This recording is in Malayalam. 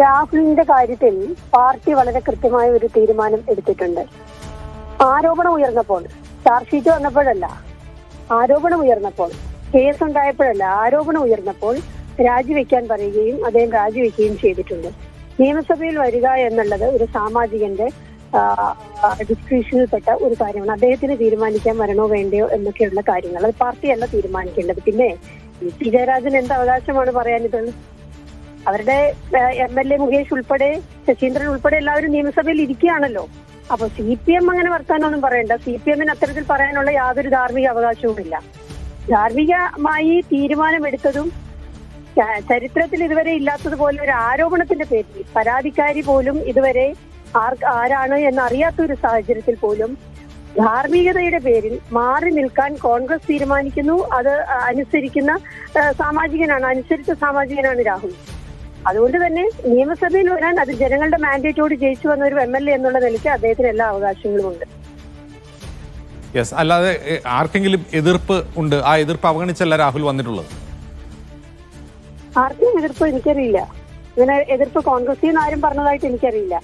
രാഹുലിന്റെ കാര്യത്തിൽ പാർട്ടി വളരെ കൃത്യമായ ഒരു തീരുമാനം എടുത്തിട്ടുണ്ട്. ആരോപണം ഉയർന്നപ്പോൾ ചാർജ് ഷീറ്റ് വന്നപ്പോഴല്ല ആരോപണം ഉയർന്നപ്പോൾ കേസ് ഉണ്ടായപ്പോഴല്ല ആരോപണം ഉയർന്നപ്പോൾ രാജിവെക്കാൻ പറയുകയും അദ്ദേഹം രാജിവെക്കുകയും ചെയ്തിട്ടുണ്ട്. നിയമസഭയിൽ വരിക എന്നുള്ളത് ഒരു സാമാജികന്റെ ഡിസ്ക്രിപ്ഷനിൽപ്പെട്ട ഒരു കാര്യമാണ്. അദ്ദേഹത്തിന് തീരുമാനിക്കാൻ വരണോ വേണ്ടയോ എന്നൊക്കെയുള്ള കാര്യങ്ങൾ അത് പാർട്ടിയല്ല തീരുമാനിക്കേണ്ടത്. പിന്നെ പി ജയരാജൻ എന്ത് അവകാശമാണ് പറയാനിത്? അവരുടെ എം എൽ എ മുകേഷ് ഉൾപ്പെടെ ശശീന്ദ്രൻ ഉൾപ്പെടെ എല്ലാവരും നിയമസഭയിൽ ഇരിക്കുകയാണല്ലോ. അപ്പൊ സി പി എം അങ്ങനെ വർത്താനൊന്നും പറയണ്ട. സി പി എമ്മിന് അത്തരത്തിൽ പറയാനുള്ള യാതൊരു ധാർമ്മിക അവകാശവുമില്ല. ധാർമ്മികമായി തീരുമാനമെടുത്തതും ചരിത്രത്തിൽ ഇതുവരെ ഇല്ലാത്തതുപോലെ ഒരു ആരോപണത്തിന്റെ പേരിൽ പരാതിക്കാരി പോലും ഇതുവരെ ആർ ആരാണ് എന്നറിയാത്ത ഒരു സാഹചര്യത്തിൽ പോലും ധാർമ്മികതയുടെ പേരിൽ മാറി നിൽക്കാൻ കോൺഗ്രസ് തീരുമാനിക്കുന്നു. അത് അനുസരിക്കുന്ന സാമാജികനാണ് അനുസരിച്ച സാമാജികനാണ് രാഹുൽ. അതുകൊണ്ട് തന്നെ നിയമസഭയിൽ വരാൻ അത് ജനങ്ങളുടെ മാൻഡേറ്റോട് ജയിച്ചു വന്ന ഒരു എം എൽ എ എന്നുള്ള നിലയ്ക്ക് അദ്ദേഹത്തിന് എല്ലാ അവകാശങ്ങളും ഉണ്ട് യെസ് അല്ലാതെ ആർക്കെങ്കിലും എതിർപ്പ് ഉണ്ട്? ആ എതിർപ്പ് അവഗണിച്ചല്ല രാഹുൽ വന്നിട്ടുള്ളത്. ആർക്കും എതിർപ്പ് എനിക്കറിയില്ല. ഇങ്ങനെ എതിർപ്പ് കോൺഗ്രസിൽ നിന്ന് ആരും പറഞ്ഞതായിട്ട് എനിക്കറിയില്ല.